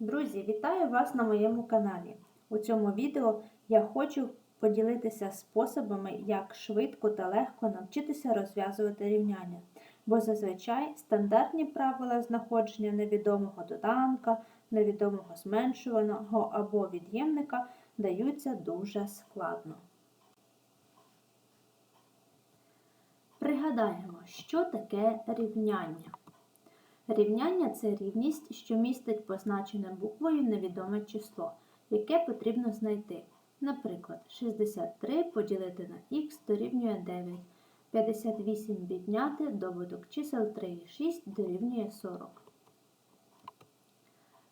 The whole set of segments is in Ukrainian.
Друзі, вітаю вас на моєму каналі. У цьому відео я хочу поділитися способами, як швидко та легко навчитися розв'язувати рівняння. Бо зазвичай стандартні правила знаходження невідомого доданка, невідомого зменшуваного або від'ємника даються дуже складно. Пригадаємо, що таке рівняння. Рівняння це рівність, що містить позначене буквою невідоме число, яке потрібно знайти. Наприклад, 63 поділити на х дорівнює 9, 58 відняти добуток чисел 3 і 6 дорівнює 40.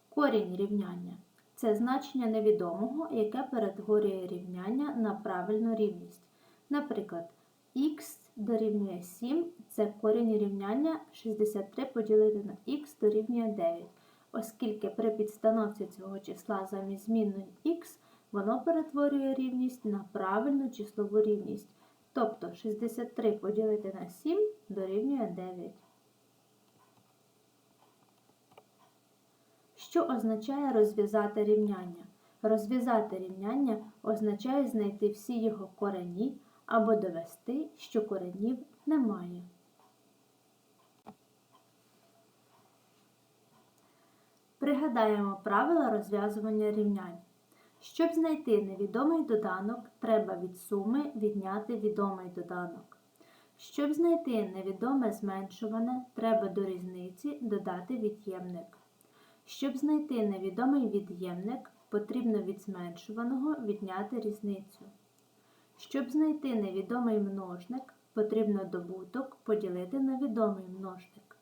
Корінь рівняння це значення невідомого, яке перетворює рівняння на правильну рівність. Наприклад, х дорівнює 7 це корінь рівняння 63 поділити на х дорівнює 9, оскільки при підстановці цього числа замість змінної х воно перетворює рівність на правильну числову рівність. Тобто 63 поділити на 7 дорівнює 9. Що означає розв'язати рівняння? Розв'язати рівняння означає знайти всі його корені або довести, що коренів немає. Пригадаємо правила розв'язування рівнянь. Щоб знайти невідомий доданок, треба від суми відняти відомий доданок. Щоб знайти невідоме зменшуване, треба до різниці додати від'ємник. Щоб знайти невідомий від'ємник, потрібно від зменшуваного відняти різницю. Щоб знайти невідомий множник, потрібно добуток поділити на відомий множник.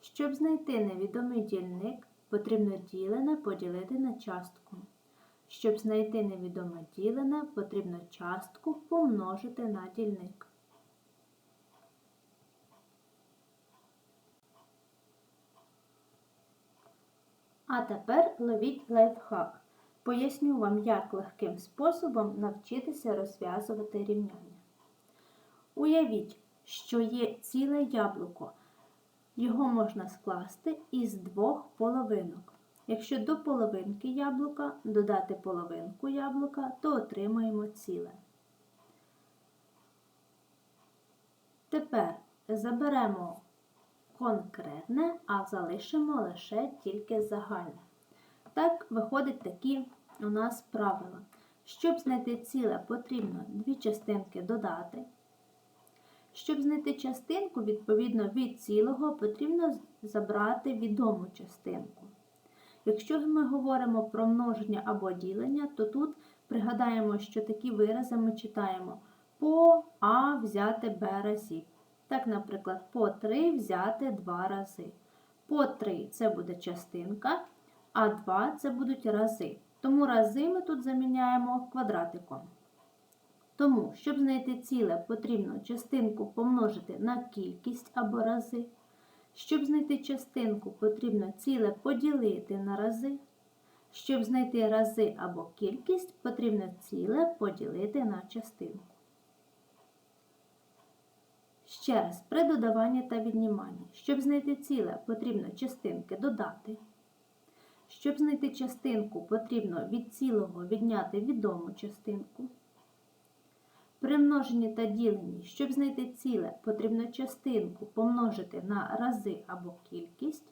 Щоб знайти невідомий дільник, потрібно ділене поділити на частку. Щоб знайти невідоме ділене, потрібно частку помножити на дільник. А тепер ловіть лайфхак. Поясню вам, як легким способом навчитися розв'язувати рівняння. Уявіть, що є ціле яблуко. Його можна скласти із двох половинок. Якщо до половинки яблука додати половинку яблука, то отримаємо ціле. Тепер заберемо конкретне, а залишимо лише тільки загальне. Так, виходить такі у нас правила. Щоб знайти ціле, потрібно дві частинки додати. Щоб знайти частинку, відповідно від цілого, потрібно забрати відому частинку. Якщо ми говоримо про множення або ділення, то тут пригадаємо, що такі вирази ми читаємо по А взяти Б разів. Так, наприклад, по 3 взяти 2 рази. По 3 це буде частинка, а 2 це будуть рази. Тому рази ми тут заміняємо квадратиком. Тому, щоб знайти ціле, потрібно частинку помножити на кількість або рази. Щоб знайти частинку, потрібно ціле поділити на рази. Щоб знайти рази або кількість, потрібно ціле поділити на частинку. Ще раз, при додаванні та відніманні. Щоб знайти ціле, потрібно частинки додати. Щоб знайти частинку, потрібно від цілого відняти відому частинку. При множенні та діленні, щоб знайти ціле, потрібно частинку помножити на рази або кількість.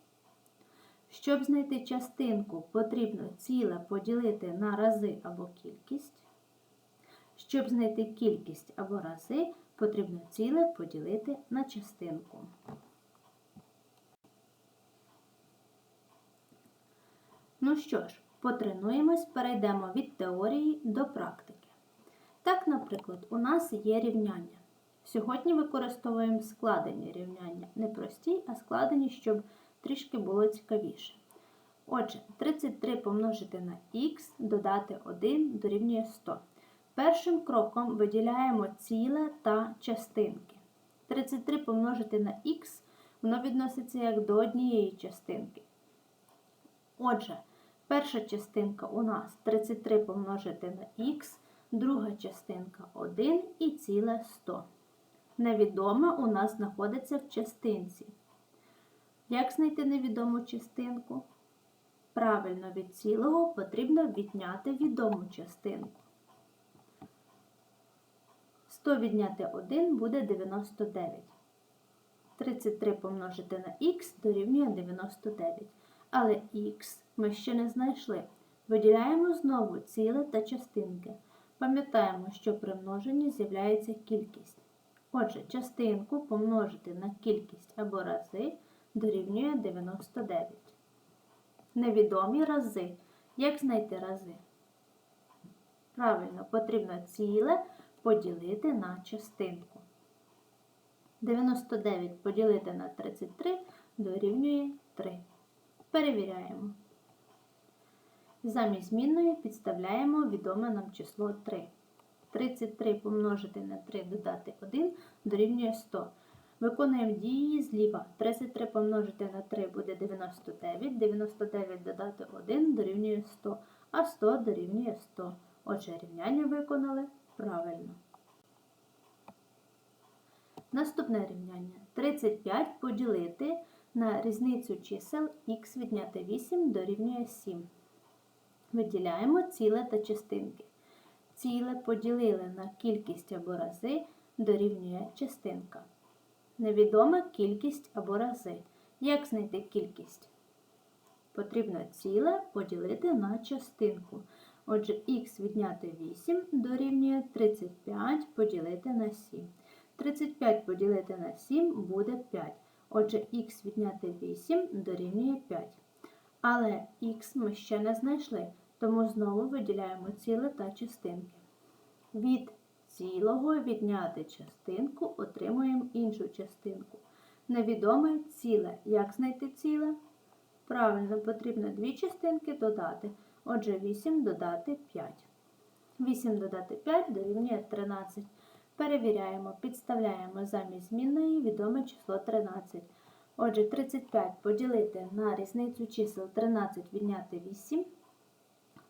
Щоб знайти частинку, потрібно ціле поділити на рази або кількість. Щоб знайти кількість або рази, потрібно ціле поділити на частинку. Ну що ж, потренуємось, перейдемо від теорії до практики. Так, наприклад, у нас є рівняння. Сьогодні використовуємо складені рівняння. Не прості, а складені, щоб трішки було цікавіше. Отже, 33 помножити на х, додати 1 дорівнює 100. Першим кроком виділяємо ціле та частинки. 33 помножити на х, воно відноситься як до однієї частинки. Отже, перша частинка у нас 33 помножити на х, друга частинка 1 і ціле 100. Невідоме у нас знаходиться в частинці. Як знайти невідому частинку? Правильно від цілого потрібно відняти відому частинку. 100 відняти 1 буде 99. 33 помножити на х дорівнює 99. Але х ми ще не знайшли. Виділяємо знову ціле та частинки. Пам'ятаємо, що при множенні з'являється кількість. Отже, частинку помножити на кількість або рази дорівнює 99. Невідомі рази. Як знайти рази? Правильно, потрібно ціле поділити на частинку. 99 поділити на 33 дорівнює 3. Перевіряємо. Замість змінної підставляємо відоме нам число 3. 33 помножити на 3 додати 1 дорівнює 100. Виконуємо дії зліва. 33 помножити на 3 буде 99, 99 додати 1 дорівнює 100, а 100 дорівнює 100. Отже, рівняння виконали правильно. Наступне рівняння. 35 поділити на різницю чисел х відняти 8 дорівнює 7. Виділяємо ціле та частинки. Ціле поділили на кількість або рази дорівнює частинка. Невідома кількість або рази. Як знайти кількість? Потрібно ціле поділити на частинку. Отже, х відняти 8 дорівнює 35 поділити на 7. 35 поділити на 7 буде 5. Отже, х відняти 8 дорівнює 5. Але х ми ще не знайшли, тому знову виділяємо ціле та частинки. Від цілого відняти частинку отримуємо іншу частинку. Невідоме ціле. Як знайти ціле? Правильно, потрібно дві частинки додати. Отже, 8 додати 5. 8 додати 5 дорівнює 13. Перевіряємо, підставляємо замість змінної відоме число 13. Отже, 35 поділити на різницю чисел 13 відняти 8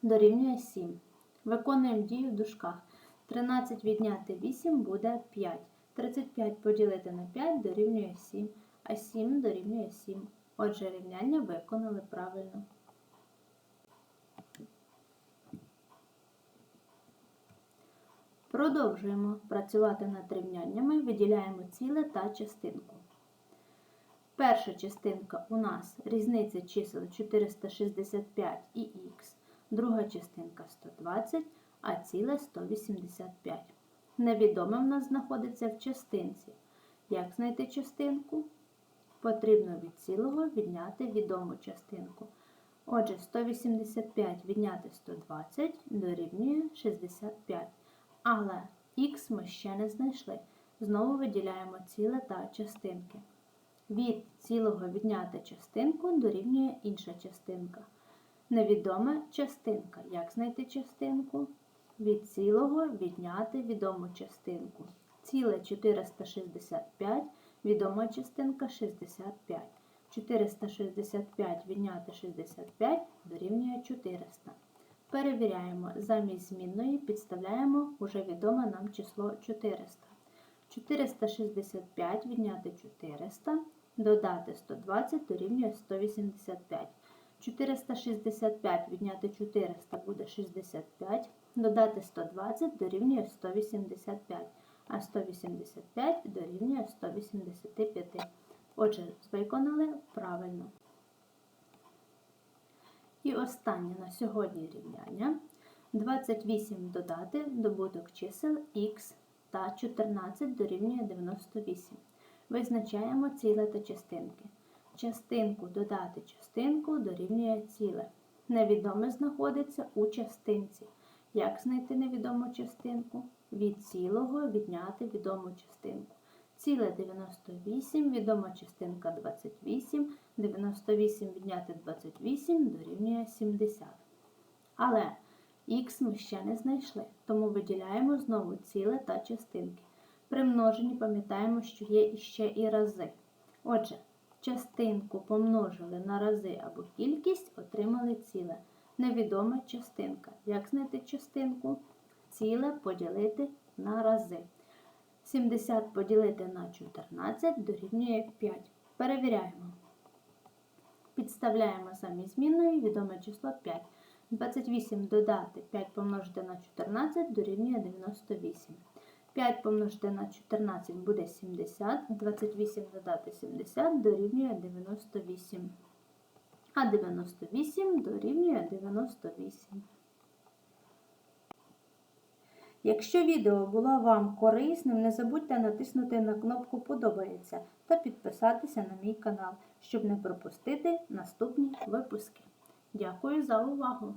дорівнює 7. Виконуємо дію в дужках. 13 відняти 8 буде 5. 35 поділити на 5 дорівнює 7, а 7 дорівнює 7. Отже, рівняння виконали правильно. Продовжуємо працювати над рівняннями, виділяємо ціле та частинку. Перша частинка у нас різниця чисел 465 і х, друга частинка 120, а ціле 185. Невідоме в нас знаходиться в частинці. Як знайти частинку? Потрібно від цілого відняти відому частинку. Отже, 185 відняти 120 дорівнює 65. Але х ми ще не знайшли. Знову виділяємо ціле та частинки. Від цілого відняти частинку дорівнює інша частинка. Невідома частинка. Як знайти частинку? Від цілого відняти відому частинку. Ціле 465, відома частинка 65. 465 відняти 65 дорівнює 400. Перевіряємо, замість змінної підставляємо уже відоме нам число 400. 465 відняти 400, додати 120 дорівнює 185. 465 відняти 400 буде 65, додати 120 дорівнює 185, а 185 дорівнює 185. Отже, виконали правильно. І останнє на сьогодні рівняння. 28 додати добуток чисел х та 14 дорівнює 98. Визначаємо ціле та частинки. Частинку додати частинку дорівнює ціле. Невідоме знаходиться у частинці. Як знайти невідому частинку? Від цілого відняти відому частинку. Ціле 98, відома частинка 28, 98 відняти 28 дорівнює 70. Але х ми ще не знайшли, тому виділяємо знову ціле та частинки. При множенні пам'ятаємо, що є ще і рази. Отже, частинку помножили на рази або кількість, отримали ціле. Невідома частинка. Як знайти частинку? Ціле поділити на рази. 70 поділити на 14 дорівнює 5. Перевіряємо. Підставляємо замість змінної відоме число 5. 28 додати 5 помножити на 14 дорівнює 98. 5 помножити на 14 буде 70, 28 додати 70 дорівнює 98. А 98 дорівнює 98. Якщо відео було вам корисним, не забудьте натиснути на кнопку Подобається та підписатися на мій канал, щоб не пропустити наступні випуски. Дякую за увагу!